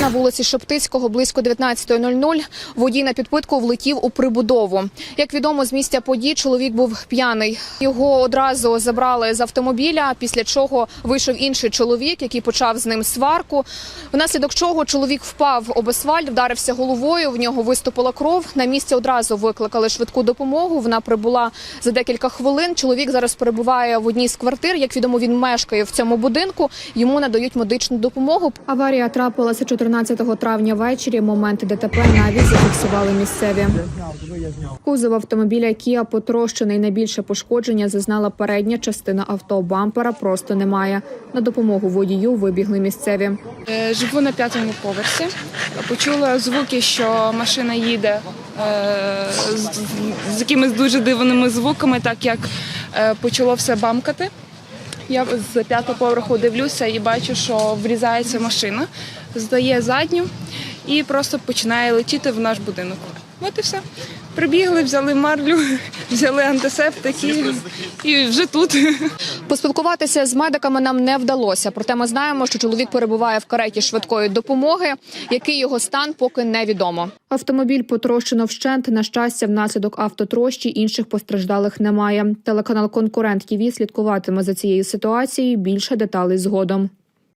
на вулиці Шептицького близько 19.00 водій на підпитку влетів у прибудову. Як відомо, з місця подій чоловік був п'яний. Його одразу забрали з автомобіля, після чого вийшов інший чоловік, який почав з ним сварку. Внаслідок чого чоловік впав об асфальт, вдарився головою. В нього виступила кров. На місці одразу викликали швидку допомогу. Вона прибула за декілька хвилин. Чоловік зараз перебуває в одній з квартир. Як відомо, він мешкає в цьому будинку. Йому надають медичну допомогу. Аварія трапилася 14 травня ввечері. Момент ДТП навіть зафіксували місцеві. Кузов автомобіля Kia потрощений. Найбільше пошкодження зазнала передня частина авто. Бампера просто немає. На допомогу водію вибігли місцеві. Е, Живу на п'ятому поверсі. Почула звуки, що машина їде е, з, з якимись дуже дивними звуками, так як е, почало все бамкати. Я з п'ятого поверху дивлюся і бачу, що врізається машина, здає задню і просто починає летіти в наш будинок. От і все. Прибігли, взяли марлю, взяли антисептик і, і вже тут. Поспілкуватися з медиками нам не вдалося. Проте ми знаємо, що чоловік перебуває в кареті швидкої допомоги. Який його стан, поки невідомо. Автомобіль потрощено вщент. На щастя, внаслідок автотрощі інших постраждалих немає. Телеканал Конкурент ТІВІ слідкуватиме за цією ситуацією. Більше деталей згодом.